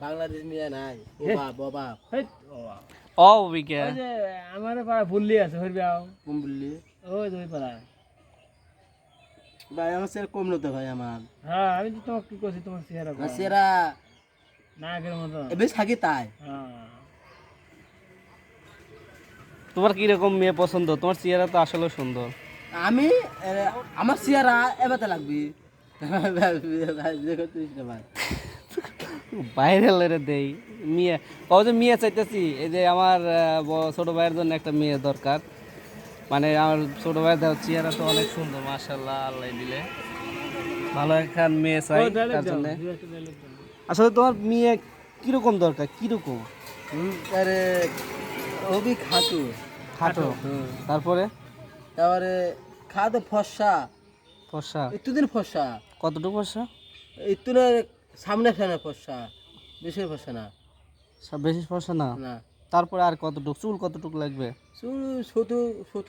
বাংলাদেশ মিয়া নাই ও বাপ ও বাপ হেই, বাবা। ও যে আমার পাড়া ভুললি আছে হইবে কম ওই যে ওই পাড়ায় ভাই আমার সেরা কম নতো ভাই আমার হ্যাঁ আমি তো তোমাকে কি করছি তোমার না সেরা নাকের মতো এবার থাকি তাই হ্যাঁ তোমার কীরকম মেয়ে পছন্দ তোমার চেহারা তো আসলে সুন্দর আমি আমার চেহারা এবারে লাগবি ভাই যে করছিস না ভাই বাইরে লেরে দেই। মেয়ে ও যে মেয়ে চাইতেছি এই যে আমার ছোট ভাইয়ের জন্য একটা মেয়ে দরকার। মানে আমার ছোট ভাইয়ের দেওয়ার চেহারা তো অনেক সুন্দর মাশাল্লাহ আল্লাহ দিলে। ভালো একখান মেয়ে চাই তার জন্য। একটা আসলে তোমার মেয়ে কীরকম দরকার? কীরকম? আরে হবি খাটু। খাটো? তারপরে? তারপরে খাতো ফর্সা। ফর্সা। এতদিন ফর্সা। কতটুকু ফর্সা? ইতুনের সামনে ফেনা ফর্সা বেশি ফর্সা না। সব বেশি ফর্সা না? না। তারপরে আর কতটুকু? চুল কতটুকু লাগবে? চুল ছোট ছোট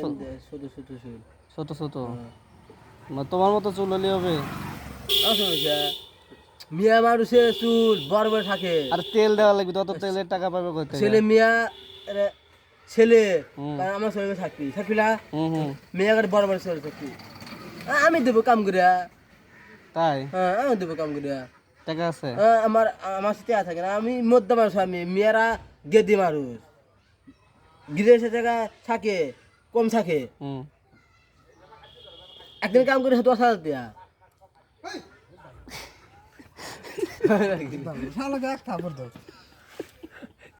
ছোট। ছোট চুল। ছোট ছোট? হ্যাঁ। তোমার মতো চুল হলে হবে। মিয়া মানুষের চুল বড় বড় থাকে। আর তেল দেওয়া লাগবে তত তেলের টাকা পাবে থেকে? ছেলে মিয়া ছেলে আমার সঙ্গে থাকবি থাকবি না? মেয়ে করে বড় বড় ছেলে থাকবি। আমি দেবো কাম করিয়া। তাই? হ্যাঁ আমি দেবো কাম করিয়া। টাকা আছে? হ্যাঁ, আমার আমার সাথে থাকে না। আমি মধ্য মানুষ আমি মেয়েরা গেদি মানুষ। বিদেশে জায়গা থাকে কম থাকে। একদিন কাম করে দশ হাজার দেয়া। শালা দেখ তারপর তো